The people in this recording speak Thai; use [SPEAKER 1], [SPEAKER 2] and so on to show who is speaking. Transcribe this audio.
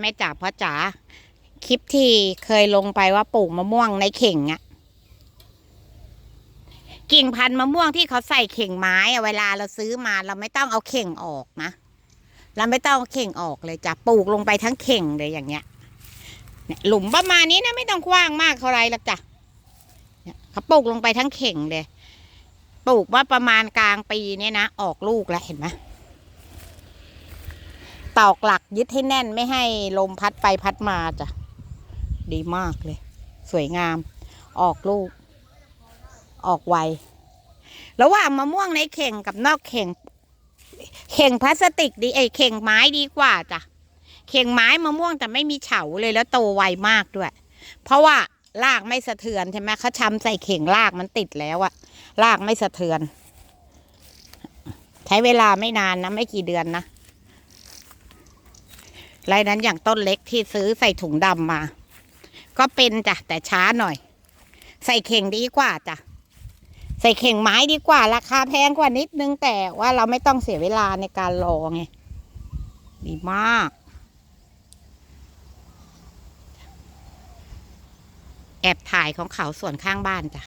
[SPEAKER 1] แม่จ๋าพ่อจ๋าคลิปที่เคยลงไปว่าปลูกมะม่วงในเข่งอะกิ่งพันธุ์มะม่วงที่เขาใส่เข่งไม้อะเวลาเราซื้อมาเราไม่ต้องเอาเข่งออกนะเราไม่ต้องเอาเข่งออกเลยจ้ะปลูกลงไปทั้งเข่งเลยอย่างเงี้ยเนี่ยหลุมประมาณนี้นะไม่ต้องกว้างมากเท่าไรหรอกจ้ะเนี่ยเขาปลูกลงไปทั้งเข่งเลยปลูกว่าประมาณกลางปีเนี่ยนะออกลูกแล้วเห็นไหม ตอกหลักยึดให้แน่นไม่ให้ลมพัดไปพัดมาจ้ะ ดีมากเลย สวยงาม ออกลูก ออกไว ระหว่างมะม่วงในเข่งกับนอกเข่ง เข่งพลาสติกดีไอเข่งไม้ดีกว่าจ้ะ เข่งไม้มะม่วงแต่ไม่มีเฉาเลยแล้วโตไวมากด้วย เพราะว่ารากไม่สะเทือนใช่ไหมเขาชำใส่เข่งรากมันติดแล้วอะรากไม่สะเทือน ใช้เวลาไม่นานนะไม่กี่เดือนนะ ไรนั้นอย่างต้นเล็กที่ซื้อใส่ถุงดำมา ก็เป็นจ้ะแต่ช้าหน่อย ใส่เข่งดีกว่าจ้ะใส่เข่งไม้ดีกว่า ราคาแพงกว่านิดนึงแต่ว่าเราไม่ต้องเสียเวลาในการรอไงดีมาก แอบถ่ายของเขาส่วนข้างบ้านจ้ะ